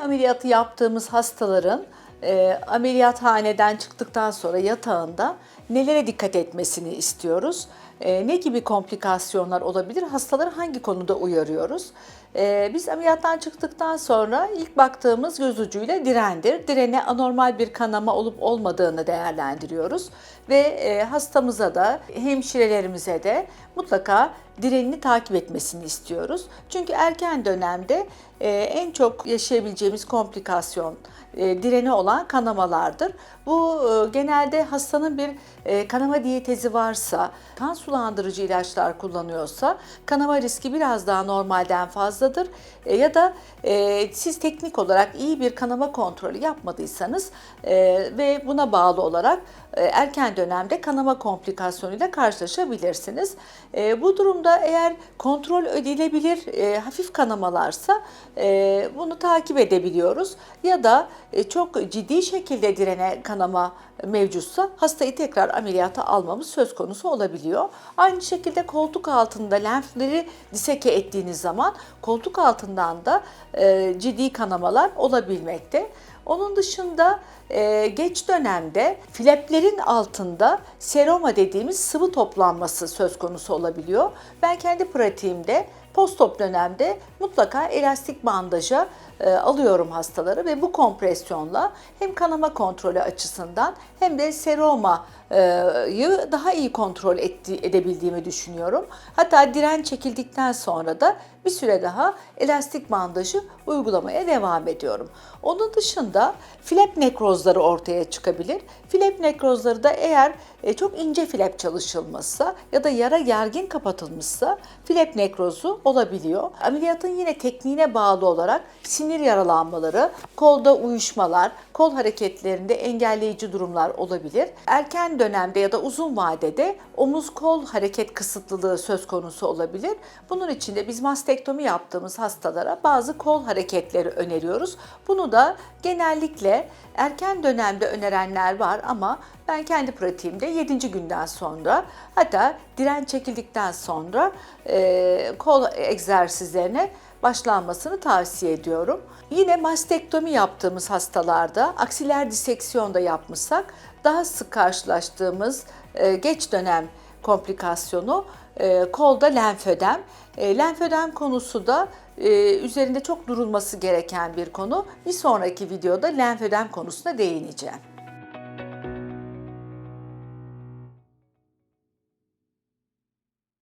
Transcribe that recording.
ameliyatı yaptığımız hastaların e, ameliyathaneden çıktıktan sonra yatağında nelere dikkat etmesini istiyoruz? E, ne gibi komplikasyonlar olabilir? Hastaları hangi konuda uyarıyoruz? E, biz ameliyattan çıktıktan sonra ilk baktığımız göz ucuyla direndir. Direne anormal bir kanama olup olmadığını değerlendiriyoruz ve e, hastamıza da hemşirelerimize de mutlaka direnini takip etmesini istiyoruz. Çünkü erken dönemde e, en çok yaşayabileceğimiz komplikasyon e, direni olan kanamalardır. Bu e, genelde hastanın bir kanama diyetezi varsa, kan sulandırıcı ilaçlar kullanıyorsa kanama riski biraz daha normalden fazladır. E, ya da e, siz teknik olarak iyi bir kanama kontrolü yapmadıysanız e, ve buna bağlı olarak e, erken dönemde kanama komplikasyonuyla karşılaşabilirsiniz. E, bu durumda eğer kontrol edilebilir e, hafif kanamalarsa e, bunu takip edebiliyoruz. Ya da e, çok ciddi şekilde direne kanama mevcutsa hastayı tekrar ameliyata almamız söz konusu olabiliyor. Aynı şekilde koltuk altında lenfleri diseke ettiğiniz zaman koltuk altından da e, ciddi kanamalar olabilmekte. Onun dışında e, geç dönemde fleplerin altında seroma dediğimiz sıvı toplanması söz konusu olabiliyor. Ben kendi pratiğimde postop dönemde mutlaka elastik bandaja e, alıyorum hastaları ve bu kompresyonla hem kanama kontrolü açısından hem de seromayı daha iyi kontrol etti, edebildiğimi düşünüyorum. Hatta diren çekildikten sonra da bir süre daha elastik bandajı uygulamaya devam ediyorum. Onun dışında flap nekrozları ortaya çıkabilir. Flap nekrozları da eğer e, çok ince flap çalışılmışsa ya da yara gergin kapatılmışsa flap nekrozu olabiliyor. Ameliyatın yine tekniğine bağlı olarak sinir yaralanmaları, kolda uyuşmalar, kol hareketlerinde engelleyici durumlar olabilir. Erken dönemde ya da uzun vadede omuz kol hareket kısıtlılığı söz konusu olabilir. Bunun için de biz mastektomi yaptığımız hastalara bazı kol hareketleri öneriyoruz. Bunu da genellikle erken dönemde önerenler var ama ben kendi pratiğimde 7. günden sonra hatta diren çekildikten sonra e, kol egzersizlerine başlanmasını tavsiye ediyorum. Yine mastektomi yaptığımız hastalarda aksiler diseksiyon da yapmışsak daha sık karşılaştığımız e, geç dönem komplikasyonu e, kolda lenfödem. E, lenfödem konusu da üzerinde çok durulması gereken bir konu. Bir sonraki videoda lenfödem konusuna değineceğim.